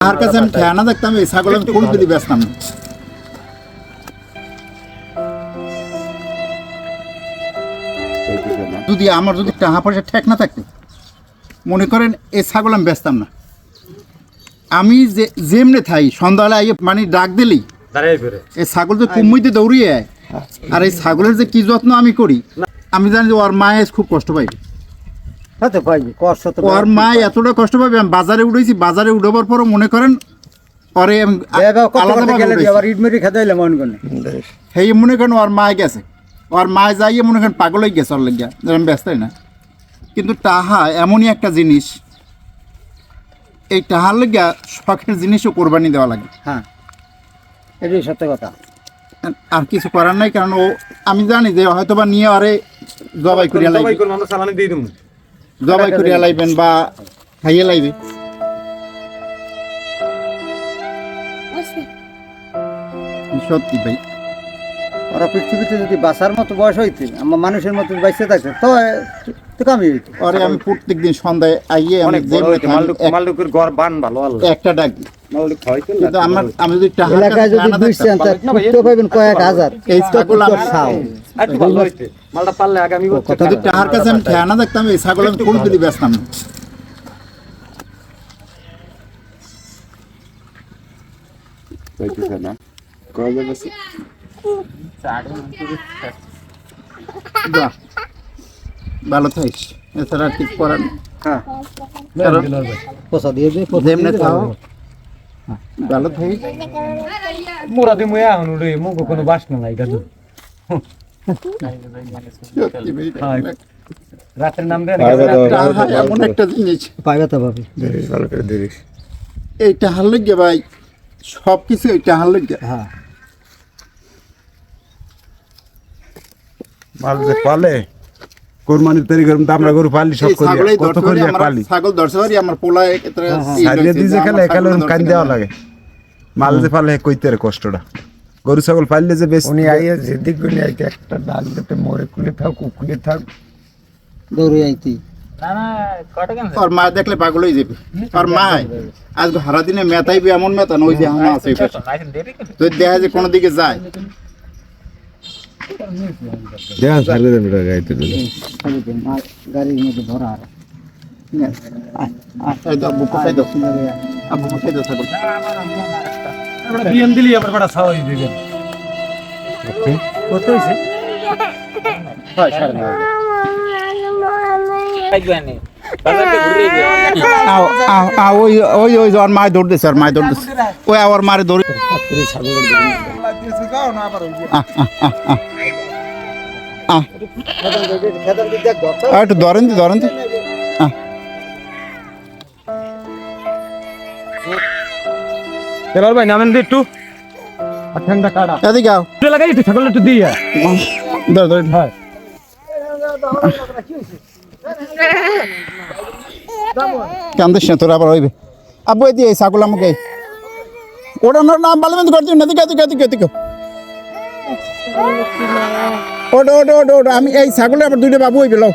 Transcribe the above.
আর কাছে আমি খেয়ানা দেখতাম এই ছাগল আমি কোন দিদি বেচতাম? না যদি আমার যদি টাকা পয়সা ঠেক না থাকতো মনে করেন এই ছাগল আমি বেচতাম না। আমি যে যেমনে থাই সন্ধ্যাবেলা আইয়ে মানে ডাক দিলেই এই ছাগল তো কুম্মইতে দৌড়িয়ে আর এই ছাগলের যে কি যত্ন আমি করি আমি জানি যে ওর মায়ে খুব কষ্ট পাইবে হতে কষ্ট তো ওর মা এতটা কষ্ট পাবে আমি বাজারে উঠেছি বাজারে উঠবার পরও মনে করেন পরে আমি মন মনে করেন ওর মায় গেছে। ওর মায় যাইয়ে মনে করেন পাগল হয়ে গেছে ওর লেগিয়া আমি ব্যস্তই না। কিন্তু টাহা এমনই একটা জিনিস এই টাহার লেগিয়া শখের জিনিসও কোরবানি দেওয়া লাগে। হ্যাঁ এটাই সত্য কথা। আর কিছু করার নাই কারণ ও আমি জানি যে হয়তো বা নিয়ে আরে জবাই করিয়া সবাই জবাই করিয়া লাইবেন বা খাইয়ে লাইবে। সত্যি ভাই। ওরা পৃথিবীতে যদি বাঁচার মতো বয়স হইতে আমার মানুষের মতো বাইসে থাকতো তো তো কামি হইতো। পরে আমি প্রত্যেক দিন সন্ধ্যায় আইয়ে আমি অনেক মালডুকের ঘর বান ভালো আল্লাহ। একটা ডাক। কিন্তু আমার আমি যদি এলাকায় যদি টাকা দুই পাইবেন কয়েক হাজার এই ভালো হইতে মালটা পারলে আগামী বছর যদি টাহার কাছে আমি খেয়া না দেখতাম এই ছাগল আমি কোন দিদি বেচতাম? না। বাহ, ভালো থাকিস। এছাড়া কিছু করার হ্যাঁ। দিয়ে দিয়ে ভালো থাকিস। মুরা দি মুয়া হনু রে মুগো কোনো বাসনা নাই। রাতের নাম এমন একটা জিনিস ভাই সব কিছু হ্যাঁ। মাল যে পালে কোরবানির তৈরি করুন তো আমরা গরু পালি সব করি কত করি আমরা পালি। ছাগল ধরতে আমার পোলায় ক্ষেত্রে সারিয়ে দিয়ে খেলে এখানে কান দেওয়া লাগে। মাল যে পালে কইতে কষ্টটা। গরু ছাগল পাললে যে বেশ উনি আইয়ে যেদিক উনি আইতে একটা ডাল দিতে মরে কুলে থাক কুকুলে থাক। দৌড়ে আইতি। মা দেখলে পাগল হয়ে যাবে। আর মা আজকে হারা দিনে মেতাইবে এমন মেতান ওই যে আমার আছে। যদি দেখা যায় কোনো? দিকে যায়। দেন এটা গাইতে গাড়ির মধ্যে ভরা আর আব্বু কোথায় দাও আব্বু কোথায় দাও ছাগল বিয়ান দিলি আবার বড় কত হইছে হয় সাড়ে নয়। আও, ওই ওই ওই ওর মায় দৌড়তেছে আর মায় দৌড়তেছে। ওই আমার মারে দৌড়ে। একটু ধরেন ধরেন এবার ভাই নামেন একটু। আর ঠান্ডা কাটা। এদিকে আও। তুই লাগাই একটু ছাগল একটু দিয়া। ধর ধর। হয়। কান্দিস না তোর আবার হইবে। আব্বু এদিকে এই ছাগল আমাকে। ওটা না নাম বালে মতো করছি এদিকে এদিকে এদিকে এদিকে ওটা ওটা ওটা ওটা আমি এই ছাগলে আবার দুইটা বাবু হইবে লও।